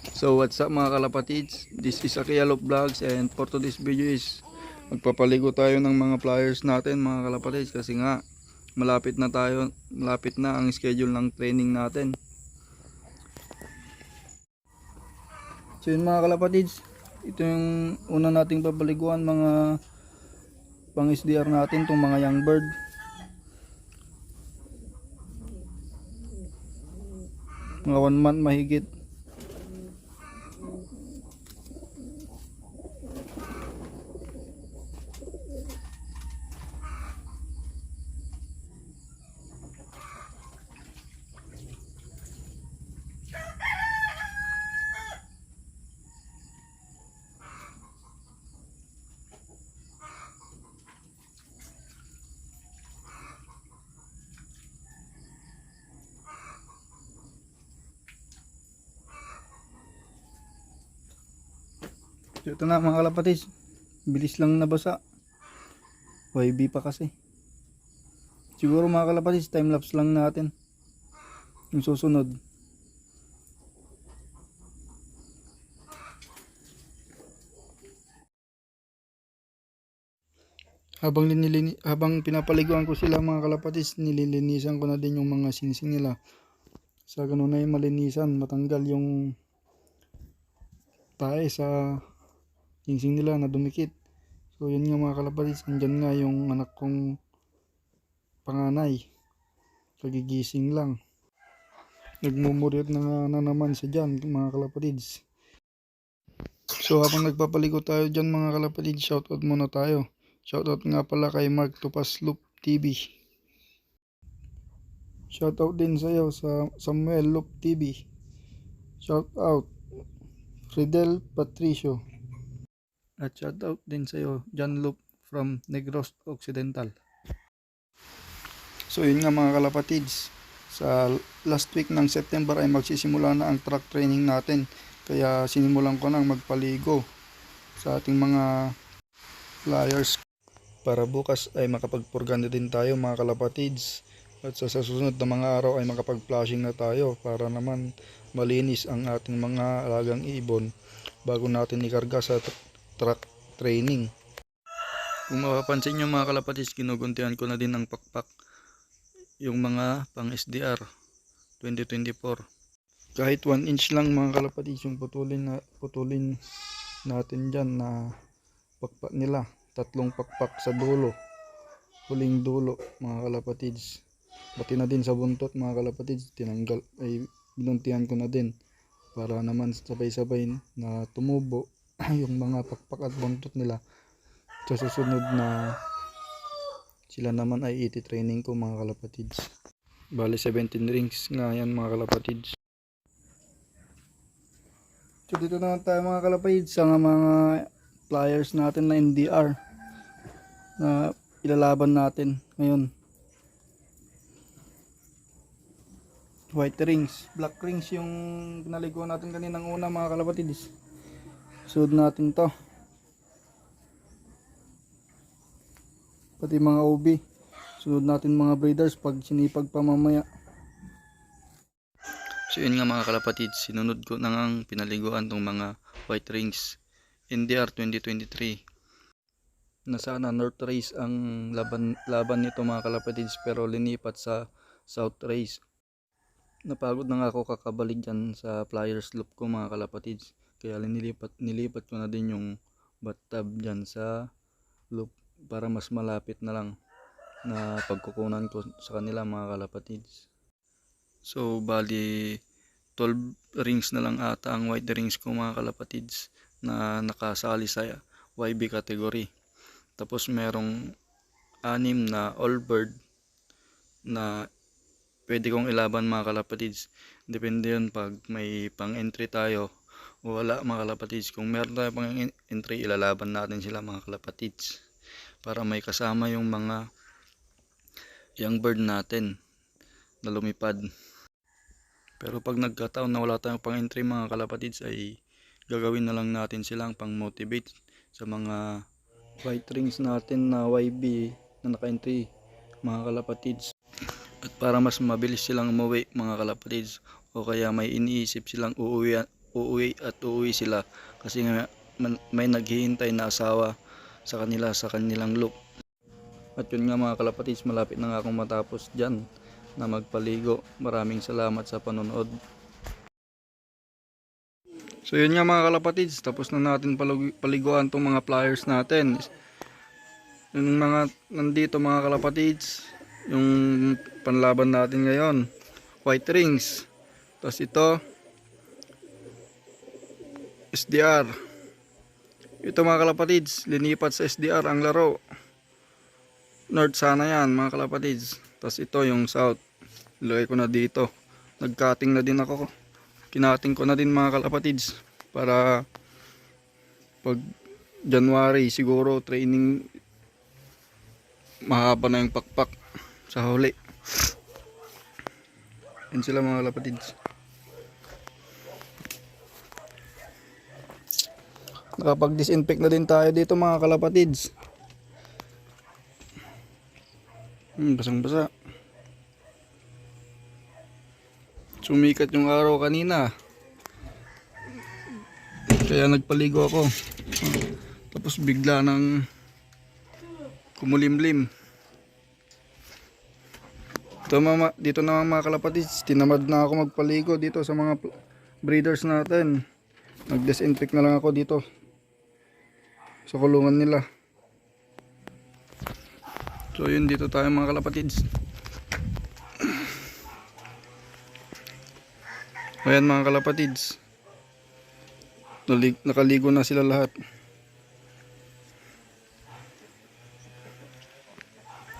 So what's up mga kalapatids? This is Akialop Vlogs and for today's video is magpapaligo tayo ng mga flyers natin mga kalapatids kasi nga malapit na tayo, malapit na ang schedule ng training natin. So yun mga kalapatids, ito yung una nating papaliguan mga pang SDR natin, itong mga young bird. Mga one month mahigit. So, ito na mga kalapatids. Bilis lang nabasa. YB pa kasi. Siguro mga kalapatids, time lapse lang natin. Yung susunod. Habang linilini, habang pinapaliguan ko sila mga kalapatids, nililinisan ko na din yung mga singsing nila. Sa ganun ay malinisan, matanggal yung tae sa singsing nila na dumikit. So yun nga mga kalapatids, andyan nga yung anak kong panganay. Kagigising lang. Nagmumuryot na na naman siya dyan mga kalapatids. So habang nagpapaligo tayo dyan mga kalapatids, shoutout muna tayo. Shoutout nga pala kay Mark Tupas Loop TV. Shoutout din sa iyo sa Samuel Loop TV. Shoutout Fidel Patricio. At shoutout din sa iyo John Loop from Negros Occidental. So yun nga mga kalapatids. Sa last week ng September ay magsisimula na ang track training natin. Kaya sinimulan ko nang magpaligo sa ating mga flyers para bukas ay makapagpurganda din tayo mga kalapatids at sa susunod na mga araw ay makapag-flashing na tayo para naman malinis ang ating mga alagang ibon bago natin ikarga sa truck training. Kung mapapansin nyo mga kalapatids, ginuguntihan ko na din ang pakpak yung mga pang SDR 2024. Kahit 1 inch lang mga kalapatids yung putulin, na, putulin natin dyan na pakpak nila tatlong pakpak sa dulo huling dulo mga kalapatids pati na din sa buntot mga kalapatids tinanggal ay binuntihan ko na din para naman sabay-sabay na tumubo yung mga pakpak at buntot nila sa susunod na sila naman ay iti training ko mga kalapatids bali 17 rings nga yan mga kalapatids so dito naman tayo mga kalapatids sa mga flyers natin na NDR na ilalaban natin ngayon. White rings, black rings yung naligo natin kaninang una mga kalapatids. Suod natin to. Pati mga OB. Sunod natin mga breeders pag sinipag pa mamaya. So yun nga mga kalapatids, sinunod ko na ngang pinaliguan tong mga white rings NDR 2023 na sana North Race ang laban, laban nito mga kalapatids pero linipat sa South Race napagod na nga ako kakabalik dyan sa flyers loop ko mga kalapatids kaya nilipat, nilipat ko na din yung bathtub dyan sa loop para mas malapit na lang na pagkukunan ko sa kanila mga kalapatids so bali 12 rings na lang ata ang white rings ko mga kalapatids na nakasali sa YB category. Tapos merong anim na all bird na pwede kong ilaban mga kalapatids. Depende yun pag may pang entry tayo wala mga kalapatids. Kung meron tayo pang entry, ilalaban natin sila mga kalapatids. Para may kasama yung mga young bird natin na lumipad. Pero pag nagkataon na wala tayong pang entry mga kalapatids ay gagawin na lang natin silang pang motivate sa mga white rings natin na YB na naka-entry mga kalapatids at para mas mabilis silang umuwi mga kalapatids o kaya may iniisip silang uuwi, uuwi at uuwi sila kasi nga may naghihintay na asawa sa kanila sa kanilang loop. At yun nga mga kalapatids, malapit na nga akong matapos dyan na magpaligo. Maraming salamat sa panonood. So yun nga mga kalapatids, tapos na natin palig- paliguan tong mga pliers natin. Yung mga nandito mga kalapatids, yung panlaban natin ngayon, white rings. Tapos ito, SDR. Ito mga kalapatids, linipat sa SDR ang laro. North sana yan mga kalapatids. Tapos ito yung south. Ilagay ko na dito. Nag-cutting na din ako. Kinating ko na din mga kalapatids. Para pag January siguro training mahaba na yung pakpak sa huli. Yan sila mga kalapatids. Nakapag-disinfect na din tayo dito mga kalapatids. Hmm, basang basa. Sumikat yung araw kanina. Kaya nagpaligo ako. Tapos bigla nang kumulimlim. Ito mama, dito na mga kalapatids, tinamad na ako magpaligo dito sa mga breeders natin. Nag-disinfect na lang ako dito sa kulungan nila. So yun dito tayo mga kalapatids. Ayan mga kalapatids. Nakaligo na sila lahat.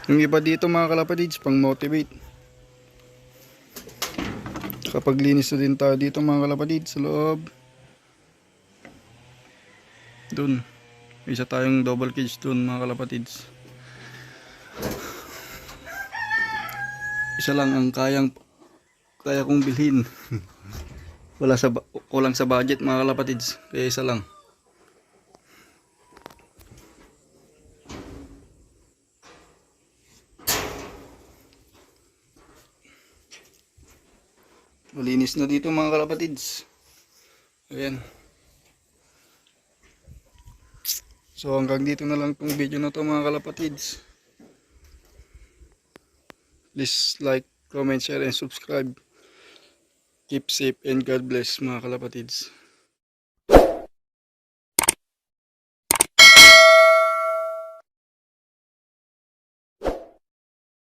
Yung iba dito mga kalapatids, pang motivate. Kapag linis na din tayo dito mga kalapatids sa loob. Dun. Isa tayong double cage dun mga kalapatids. Isa lang ang kayang kaya kong bilhin. Wala sa kulang sa budget mga kalapatids. Kaya isa lang. Malinis na dito mga kalapatids. Ayan. So hanggang dito na lang tong video na to mga kalapatids. Please like, comment, share, and subscribe. Keep safe and God bless mga kalapatids.